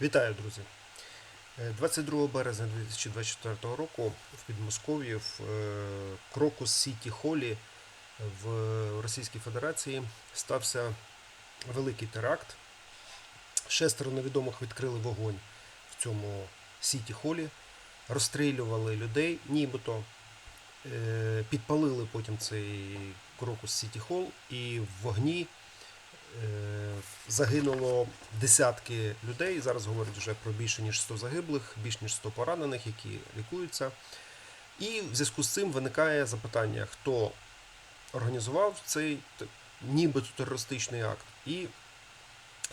Вітаю, друзі! Е, 22 березня 2024 року в Підмосков'ї в е, Крокус Сіті Холі в Російській Федерації стався великий теракт. Шестеро невідомих відкрили вогонь в цьому Сіті Холі, розстрілювали людей, нібито е, підпалили потім цей Крокус Сіті Хол і в вогні Е, Загинуло десятки людей. Зараз говорять вже про більше ніж 100 загиблих, більш ніж 100 поранених, які лікуються. І в зв'язку з цим виникає запитання, хто організував цей нібито терористичний акт, і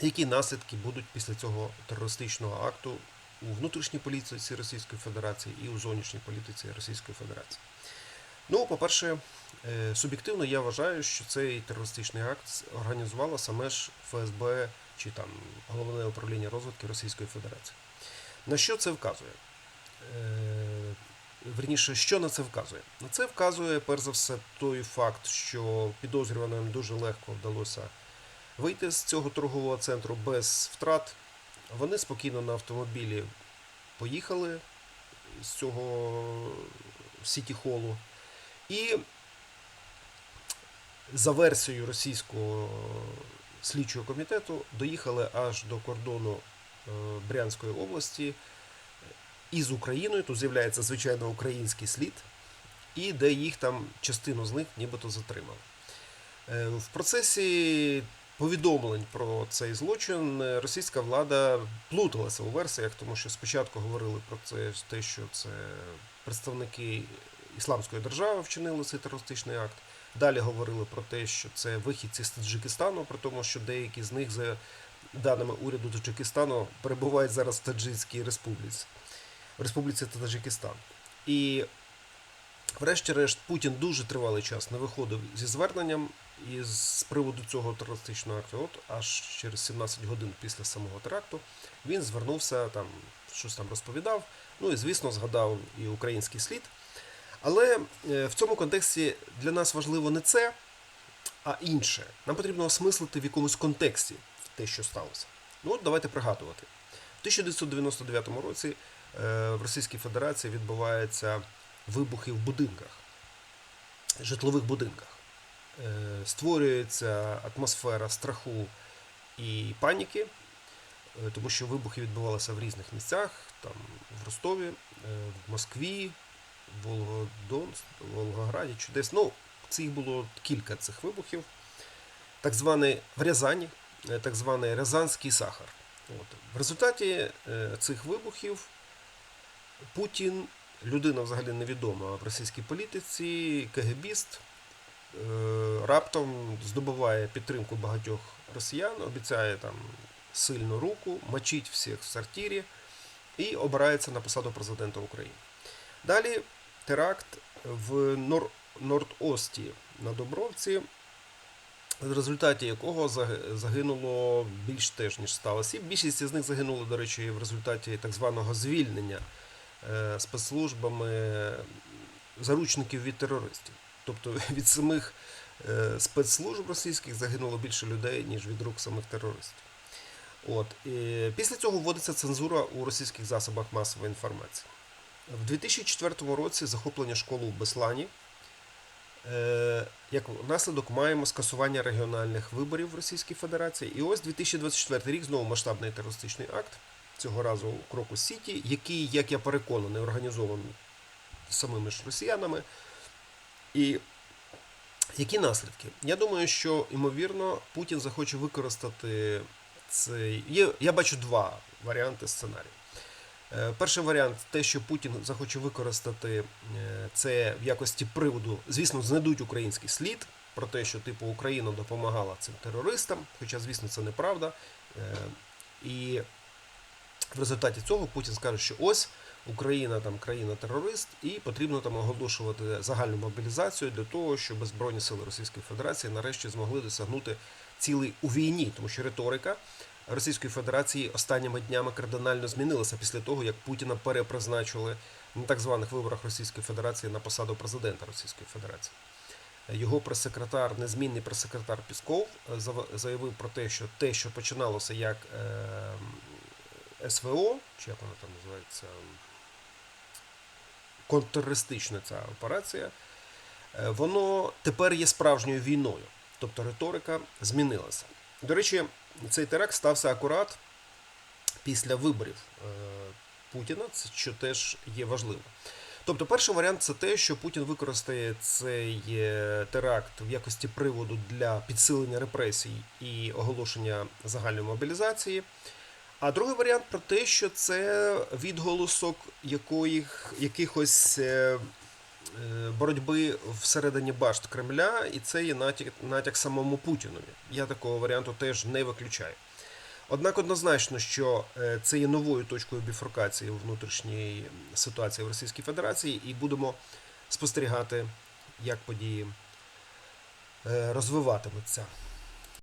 які наслідки будуть після цього терористичного акту у внутрішній політиці Російської Федерації і у зовнішній політиці Російської Федерації. Ну, по-перше, е, суб'єктивно я вважаю, що цей терористичний акт організувало саме ж ФСБ чи там головне управління розвідки Російської Федерації. На що це вказує? Е, Верніше, що на це вказує? На це вказує, перш за все, той факт, що підозрюваним дуже легко вдалося вийти з цього торгового центру без втрат. Вони спокійно на автомобілі поїхали з цього сіті-холу. І за версією російського слідчого комітету доїхали аж до кордону е, Брянської області із Україною. Тут з'являється звичайно український слід, і де їх там частину з них нібито затримали. Е, В процесі повідомлень про цей злочин е, російська влада плуталася у версіях, тому що спочатку говорили про це те, що це представники Ісламської держави вчинили цей терористичний акт. Далі говорили про те, що це вихідці з Таджикистану, при тому, що деякі з них, за даними уряду Таджикистану, перебувають зараз в Таджикській республіці, в Республіці Таджикистан. І, врешті-решт, Путін дуже тривалий час не виходив зі зверненням із з приводу цього терористичного акту. От аж через 17 годин після самого теракту він звернувся там, щось там розповідав. Ну і звісно, згадав і український слід. Але е, в цьому контексті для нас важливо не це, а інше. Нам потрібно осмислити в якомусь контексті те, що сталося. Ну от давайте пригадувати. В 1999 році е, в Російській Федерації відбуваються вибухи в будинках, житлових будинках. Е, Створюється атмосфера страху і паніки, тому що вибухи відбувалися в різних місцях, там в Ростові, в Москві, Волгодонськ, Волгограді чи десь. Ну, цих було кілька цих вибухів. Так званий в Рязані, е, так званий Рязанський сахар. От. В результаті е, цих вибухів Путін, людина взагалі невідома в російській політиці, КГБіст, е, раптом здобуває підтримку багатьох росіян, обіцяє там сильну руку, мочить всіх в сортирі і обирається на посаду президента України. Далі теракт в Нор- Норд-Ості на Добровці, в результаті якого загинуло більш теж, ніж 100 осіб. Більшість з них загинули, до речі, в результаті так званого звільнення е, спецслужбами заручників від терористів. Тобто від самих е, спецслужб російських загинуло більше людей, ніж від рук самих терористів. От. І після цього вводиться цензура у російських засобах масової інформації. В 2004 році захоплення школи в Беслані. Е, Як наслідок маємо скасування регіональних виборів в Російській Федерації. І ось 2024 рік знову масштабний терористичний акт, цього разу у Крокус Сіті, який, як я переконаний, організований самими ж росіянами. І які наслідки? Я думаю, що ймовірно Путін захоче використати цей. Я бачу два варіанти сценарію. Е, Перший варіант те, що Путін захоче використати е, це в якості приводу, звісно, знайдуть український слід про те, що типу Україна допомагала цим терористам, хоча, звісно, це неправда. Е, І в результаті цього Путін скаже, що ось Україна там країна-терорист, і потрібно там оголошувати загальну мобілізацію для того, щоб Збройні сили Російської Федерації нарешті змогли досягнути цілей у війні, тому що риторика Російської Федерації останніми днями кардинально змінилася після того, як Путіна перепризначили на так званих виборах Російської Федерації на посаду президента Російської Федерації. Його прес-секретар, незмінний прес-секретар Пісков, е, заявив про те, що те, що починалося як е, СВО, чи як вона там називається, контртерористична ця операція, е, воно тепер є справжньою війною. Тобто риторика змінилася. До речі, цей теракт стався акурат після виборів е, Путіна, що теж є важливо. Тобто, перший варіант це те, що Путін використає цей е, теракт в якості приводу для підсилення репресій і оголошення загальної мобілізації. А другий варіант про те, що це відголосок якоїх, якихось е, боротьби всередині башт Кремля, і це є натяк, натяк самому Путінові. Я такого варіанту теж не виключаю. Однак однозначно, що е, це є новою точкою біфуркації внутрішньої ситуації в Російській Федерації, і будемо спостерігати, як події е, розвиватимуться.